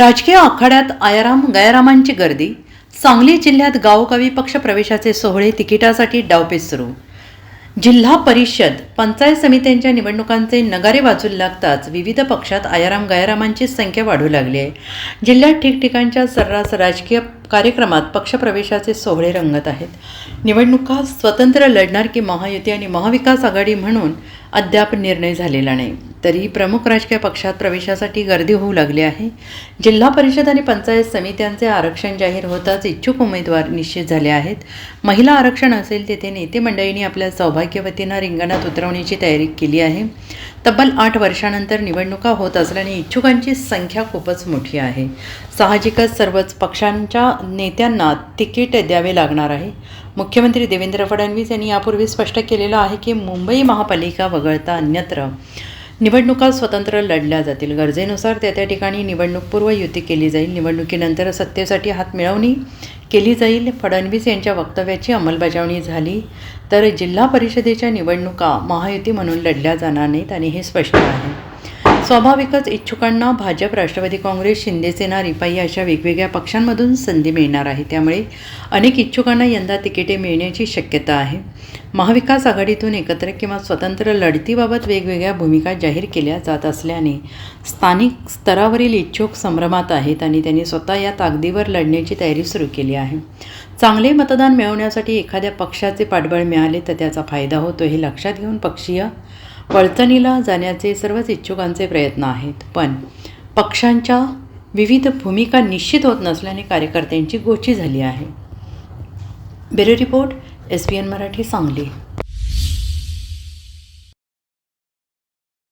राजकीय आखाड्यात आयाराम गयारामांची गर्दी. सांगली जिल्ह्यात गावोगावी पक्षप्रवेशाचे सोहळे तिकिटासाठी डावपेच सुरू. जिल्हा परिषद पंचायत समित्यांच्या निवडणुकांचे नगारे वाजू लागताच विविध पक्षात आयाराम गयारामांची संख्या वाढू लागली आहे. जिल्ह्यात ठिकठिकाणच्या सर्रास राजकीय कार्यक्रमात पक्षप्रवेशाचे सोहळे रंगत आहेत. निवडणुका स्वतंत्र लढणार की महायुती आणि महाविकास आघाडी म्हणून अद्याप निर्णय झालेला नाही. तरी प्रमुख राजकीय पक्षात प्रवेशासाठी गर्दी होऊ लागली आहे. जिल्हा परिषद आणि पंचायत समित्यांचे आरक्षण जाहीर होताच इच्छुक उमेदवार निश्चित झाले आहेत. महिला आरक्षण असेल तेथे नेते मंडळींनी आपल्या सौभाग्यवतींना रिंगणात उतरवण्याची तयारी केली आहे. तब्बल आठ वर्षानंतर निवडणुका होत असल्याने इच्छुकांची संख्या खूपच मोठी आहे. साहजिकच सर्वच पक्षांच्या नेत्यांना तिकीट द्यावे लागणार आहे. मुख्यमंत्री देवेंद्र फडणवीस यांनी यापूर्वी स्पष्ट केलेलं आहे की मुंबई महापालिका वगळता अन्यत्र निवडणुका स्वतंत्र लढल्या जातील. गरजेनुसार त्या त्या ठिकाणी निवडणूकपूर्व युती केली जाईल. निवडणुकीनंतर सत्तेसाठी हातमिळवणी केली जाईल. फडणवीस यांच्या वक्तव्याची अंमलबजावणी झाली. तर जिल्हा परिषदेच्या निवडणुका महायुती म्हणून लढल्या जाणार नाहीत आणि हे स्पष्ट आहे. स्वाभाविकच इच्छुकांना भाजप राष्ट्रवादी काँग्रेस शिंदेसेना रिपाई अशा वेगवेगळ्या पक्षांमधून संधी मिळणार आहे. त्यामुळे अनेक इच्छुकांना यंदा तिकिटे मिळण्याची शक्यता आहे. महाविकास आघाडीतून एकत्र किंवा स्वतंत्र लढतीबाबत वेगवेगळ्या भूमिका जाहीर केल्या जात असल्याने स्थानिक स्तरावरील इच्छुक संभ्रमात आहेत आणि त्यांनी स्वतः या ताकदीवर लढण्याची तयारी सुरू केली आहे. चांगले मतदान मिळवण्यासाठी एखाद्या पक्षाचे पाठबळ मिळाले तर त्याचा फायदा होतो हे लक्षात घेऊन पक्षीय वळचणीला जाण्याचे सर्वच इच्छुकांचे प्रयत्न आहेत. पण पक्षांच्या विविध भूमिका निश्चित होत नसल्याने कार्यकर्त्यांची गोची झाली आहे. Bureau report S B N Marathi Sangli.